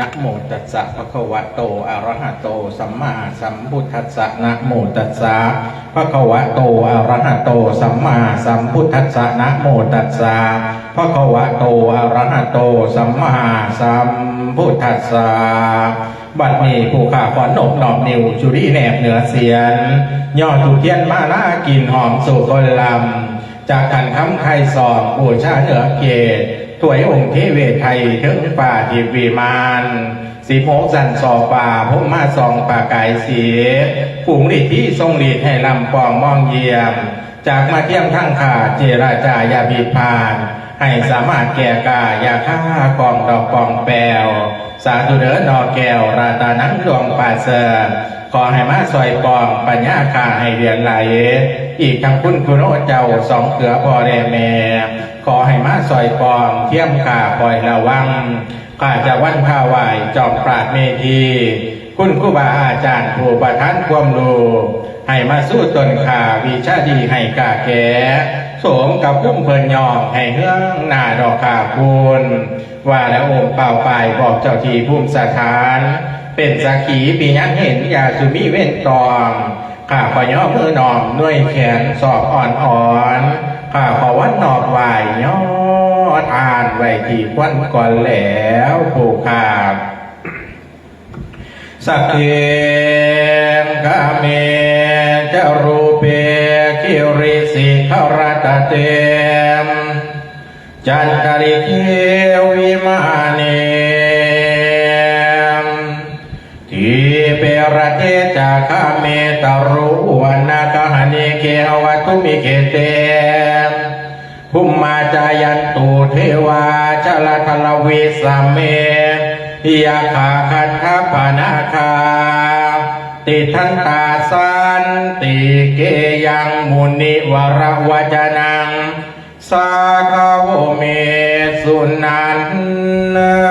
นะโมตัสสะภะคะวะโตอะระหะโต สัมมาสัมพุทธัสสะนะโมตัสสะภะคะวะโตอะระหะโต สัมมาสัมพุทธัสสะนะโมตัสสะภะคะวะโตอะระหะโต สัมมาสัมพุทธัสสะบัดนี้ผู้ข้าขวัญนกหนอบนิวจุรีแหนบเหนือเสียนย่อถูกเทียนมาลากินหอมสู่คนลำจากขันคำไทยสอบบูชาเหนือเกต ถวยองค์เทเวไทยถึงป่าทิวีมานสีโมกสันสอป่าพุ่มมาสองป่าไก่เสียฝูงฤทธิ์ที่ทรงฤทธิ์ให้ลำปองมองเยี่ยม จากมาเที่ยมทั้งขาเจราจายาบิพาน ให้สามารถแก่กายาฆ่ากองดอกกองแปวสาธุเดินนอแก้วราตานังดวงป่าเสริขอให้มาซอยปองปัญญาคาให้เรียนไหล อีกทั้งคุณคุณโอเจ้าสองเขือพอแรแม่ขอให้มาซอยปองเที่ยมกาปล่อยระวังข้าจะวันข้าไหวจอมปราดเมธีคุณครูบาอาจารย์ผู้ประทานความรู้ให้มาสู้ตนขาวิชาดีให้กาแก่สมกับพุ่มเพลินยองให้เฮืองหน้าดอกขาคุณว่าแล้วอมเป่าไปบอกเจ้าทีภูมิสถาน เป็นสักขีปียันเห็นยาสุมีเว้นตอง ข้าขอย่อมือหนอมด้วยแขนสอบอ่อนอ่อนๆข้าขอวันนอบไหวย่อทานไว้ที่ควันก่อนแล้วผู้ขาบสักเองกาเมจารูเปคิริสิขรตเตมจันตริเทวิมาเน เปรเทจาคาเมตรุวันนาคหเนเกหวัตุมิเกเตมภุมมาจายันตุเทวาชลทลวิสมเมยาขาคันทปนาคา ติทันตาสันติเกยังมุนิวรวจนัง สาคาวเมสุนันตัว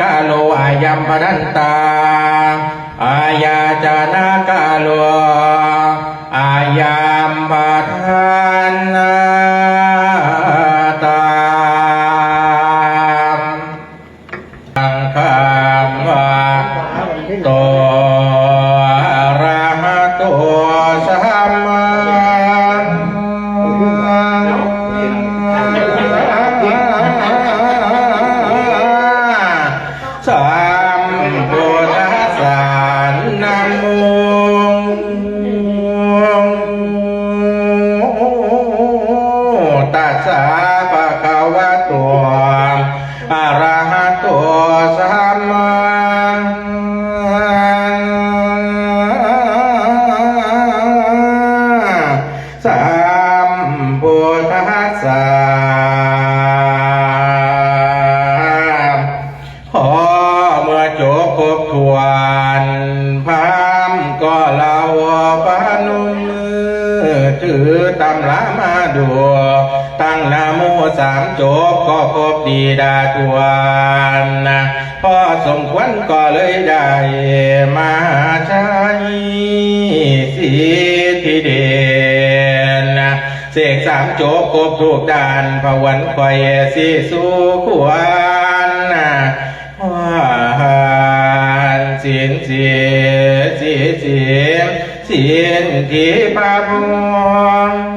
กาโลอายัมปรันตา อายาจานากาโล สสะภะคะวะโตอะระหะโตสัมมาสัมพุทธัสสะพอเมื่อจบครบทวนพามก็เล่าปานุมือถือตำรามาดู ตั้งนาโมสามจบก็ครบดีดาทวนนะพอสมควรก็เลยได้มาใช้สิทธิเด่นนะเสกสามโจบครบทุกด้านพวันคอยสิสู่ขวานนะว่าสินเสียสิเสียสินที่พาพวง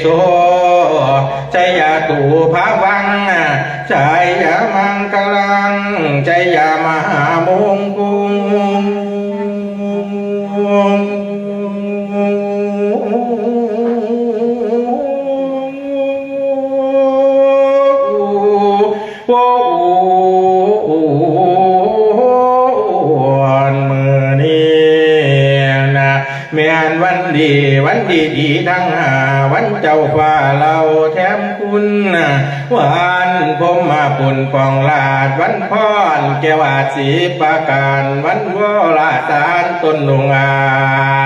โสใจยาตูภาวังใจยามังกลังใจยามหามงกุโอ้วันมือนี้นะแม่วันดี ดีดีทั้งหาวันเจ้าฟ้าเราแถมคุณนะวันผมมาปุ่นปองลาดวันพรแก้วาสีปาการวันวลาสารต้นลงอา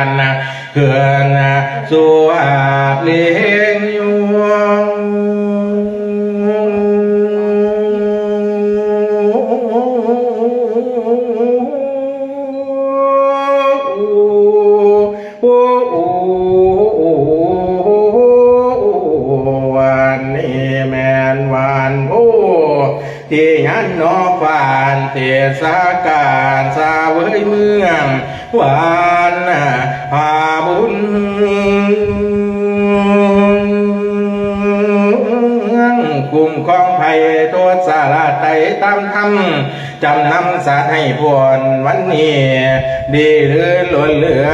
นนะเขื่อนนะสวาดเลี้ยง สาการสาเวยเมืองหวานพาบุญกลุ่มของไผ่ตัวสาราไตตามธรรมจำนำสาให้พวนวันนี้ ดีหรือหล่นเหลือ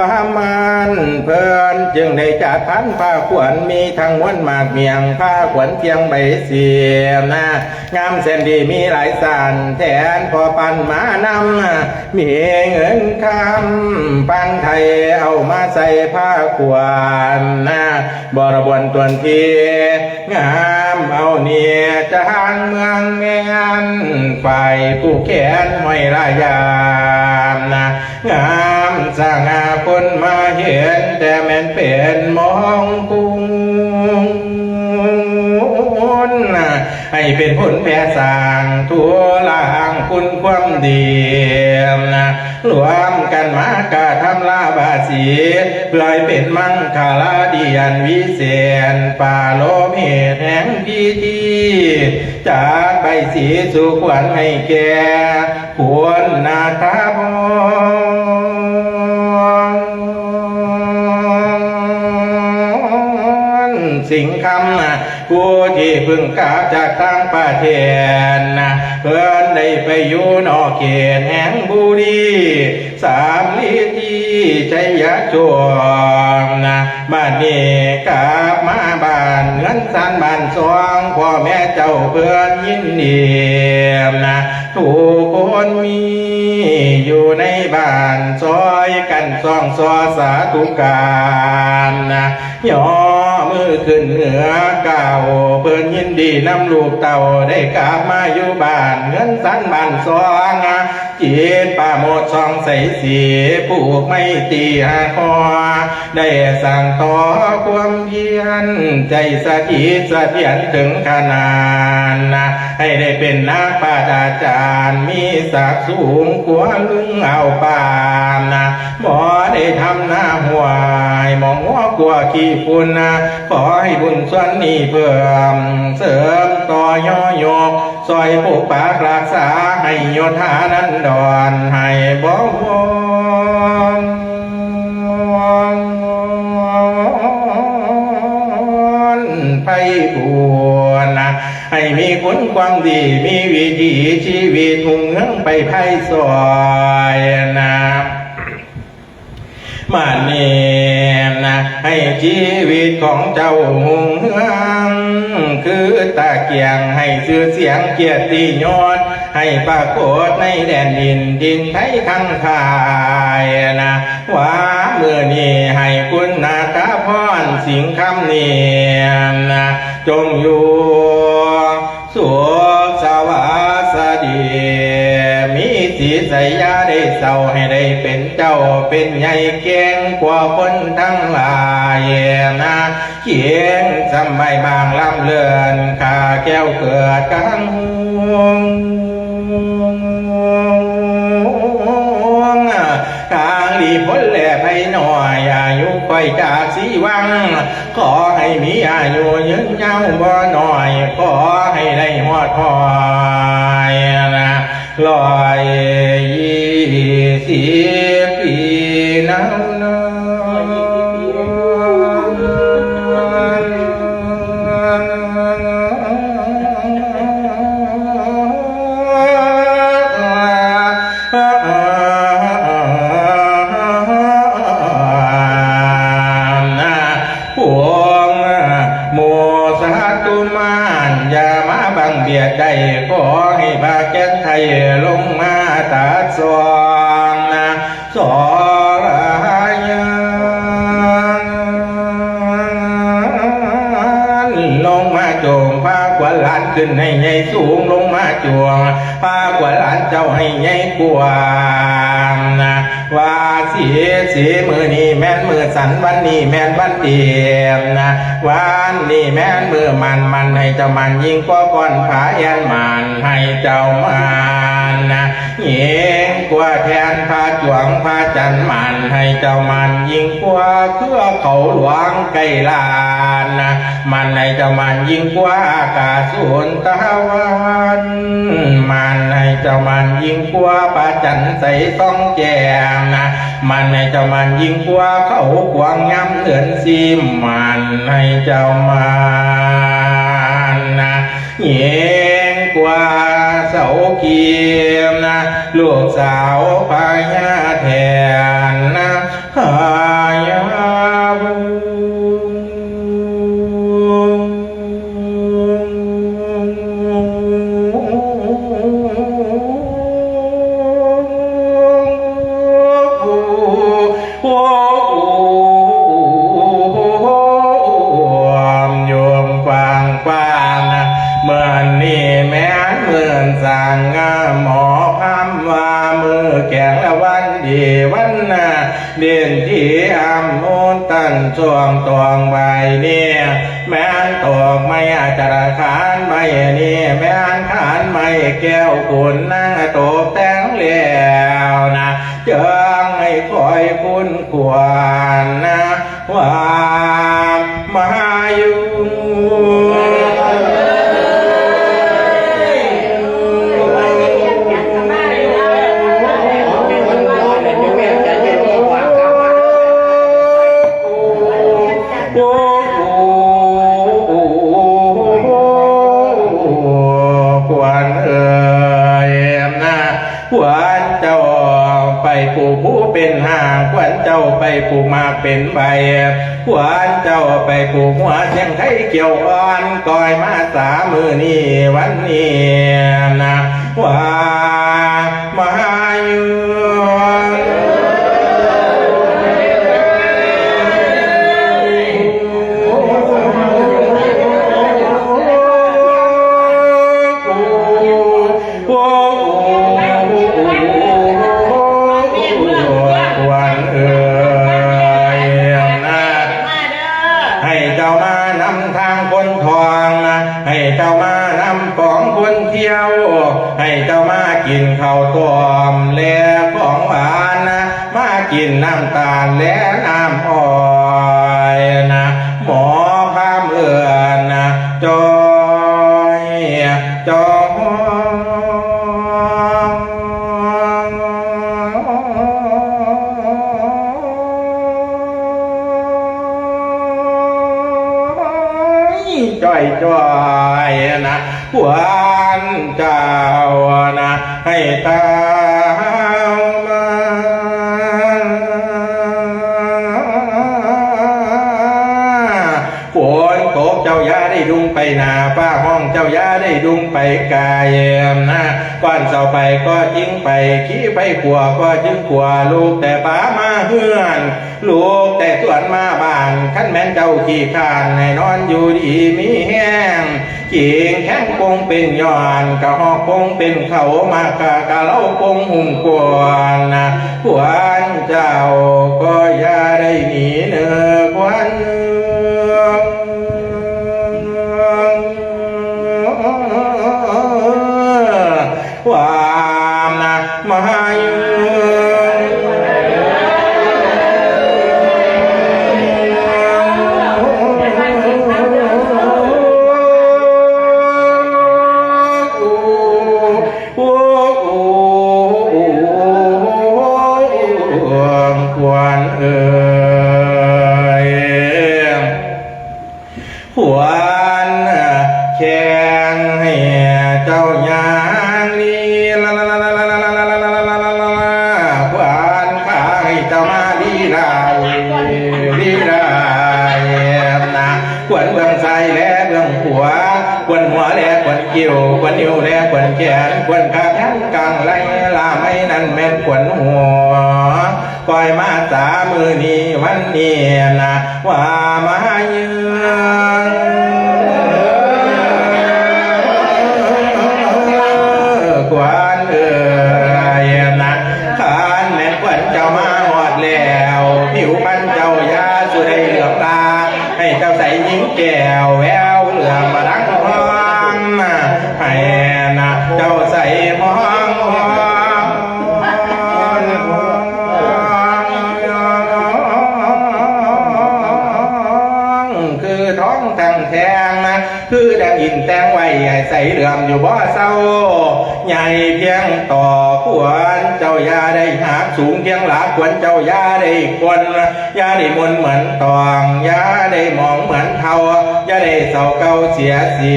ประมาณเพิ่นจึงได้จัดพันผ้าขวัญมีทั้งม้วนหมากเมียงผ้าขวัญเพียงใบเสียมนะงามเส้นดีมีหลายสันแทนพอปันมานำมีเงินคำปันไทยเอามาใส่ผ้าขวัญนะบรบวนตวนทีงามเอาเนี่ยจางเมืองเมียนฝ่ายผู้แขนห้อยลายามนะงาม สางอาคนมาเห็น แต่แม่นเป็นมองกุงให้เป็นผลแผ่สร้างทั่วลางคุณความดีนะรวมกันมากะทำลาบาสีเพื่อให้เป็นมังคาลาดียนวิเศษป่าโลมเหตุแห่งพิธีจากไปสีสุขวัญให้แก่ควร ที่เพึ่งกลับจากต่างประเทศนะเพื่อนได้ไปอยู่นอกเขตแห่งบุรีสามลีที่ชัยโจมนะบ้านนี้กลับมาบ้านเงินสานบ้านสองพ่อแม่เจ้าเพื่อนยินดีนะทุกคนมีอยู่ในบ้านซอยกันซองซอสาธุการนะยอ มือขึ้นเหนือเก่าเพื่อนยินดีนำลูกเต่าได้กลับมาอยู่บ้านเงินสันบ้านสองจีนป่าโมดซองใสสีผูกไม่ตีหาคอได้สั่งต่อความเพียรใจสะทิสะเทียนถึงขนาดนะให้ได้เป็นนักปาอาจารย์มีศักดิ์สูงกว่าลุงเอาปามนะหมอได้ทำหน้าหวายมองหัวกลัวขี้ฝุ่นนะ ขอให้บุญส่วนนี้เพิ่มเสริมต่อย่อยกซอยปกปากรักษาให้โยธานั้นดอนให้บ่วงไปบัวนะให้มีคุณความดีมีวิถีชีวิตหุ่งเฮืองไปไพ่ซอยนะ มาเนมนะให้ชีวิตของเจ้าหงเฮืองคือตาเกียงให้ชื่อเสียงเกียรติยศให้ปรากฏในแดนดินดินไทยทั้งทายนะว่าเมื่อนี้ให้คุณนาคาพรสิงคำเนียมนะจงอยู่ สีสยาได้เศร้าให้ได้เป็นเจ้าเป็นใหญ่เก่งกว่าคนทั้งหลายนะเขียงสมัยบางลำเลือนขาแก้วเกิดกังหงทางดีพ้นแหล่ไปหน่อยอายุค่อยจากสีวัง ขอให้มีอายุยืนยาวบ่หน่อย ขอให้ได้หอดหอยนะ ลอยยี่สิบปีนาวน ขึ้นให้ใหญ่สูงลงมาจวงพากว่าหลานเจ้าให้ใหญ่กวางนะว่าเสียเสียมือนี้แม่นมือสันวันนี้แม่นวันเดียมนะวันนี้แม่นมือมันมันให้เจ้ามันยิงกว่าก้อนผาแอนมันให้เจ้ามัน นะยิ่งกว่าแทนพาจวงพาจันมันให้เจ้ามันยิ่งกว่าเครือเขาหลวงไก่ลานนะมันให้เจ้ามันยิ่งกว่าอากาศส่วนตะวันมันให้เจ้ามันยิงกว่าปาจันใส่ต้องแจงนะมันให้เจ้ามันยิงกว่าเขากวางย้ำเดือนซีมันให้เจ้ามันนะเยงกว่า มนะลูกสาวพา อแก่ละวันดีวันน่ะเด่นที่อำมูลตันช่วงตวงใบเนี่ยแม้นตกไม่อาจารคานไม่นี่แม้นขานไม่แก้วขุนนั่งตกแต่งแล้วนะเจิงให้คอยคุณควรนะว่า เป็นใบควรเจ้าไปปลูกหัวเชียงไทยเกี่ยวอ่อนก้อยมาสามือนี่วันนี้นะว่า กินน้ำตาลและน้ำอ้อยนะหมอพามเอือนนะจอยจอยจ้อยจ้อยนะหวานเจ้านะให้ตา นาป้าห้องเจ้าอยาได้ดุงไปกายนะก่อนเสาไปก็จิ้งไปขี้ไปขัวก็จิ้งขัวลูกแต่ป้ามาเฮือนลูกแต่สวนมาบ้านขั้นแม่นเจ้าขี้ขานให้นอนอยู่ดีมีแห้งกิ่งแข้งปงเป็นย้อนกะหอกปงเป็นเขามากะกะเล่าปงหุ่มกวนนะขวานเจ้า ปล่อยมาสามือนี้วันนี้นะว่ามาเยือน อินแตงไว้ให้ใส่เหลื่อมอยู่บ่เศร้า ใหญ่เพียงต่อควรเจ้ายาได้หากสูงเพียงหลาควรเจ้ายาได้ควรยาได้มนเหมือนตองยาได้มองเหมือนเทายาได้เศร้าเก่าเสียเสี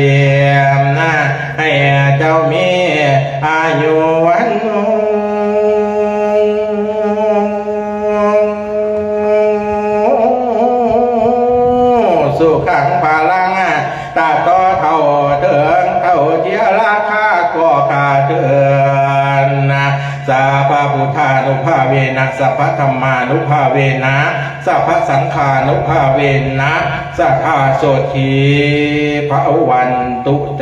ยมนะให้เจ้ามีอายุวันโนสุขังพา ภาเวนะสัพพธรรมานุภาเวนะสัพพสังขานุภาเวนะสัทธาโสทีพระวันตุเต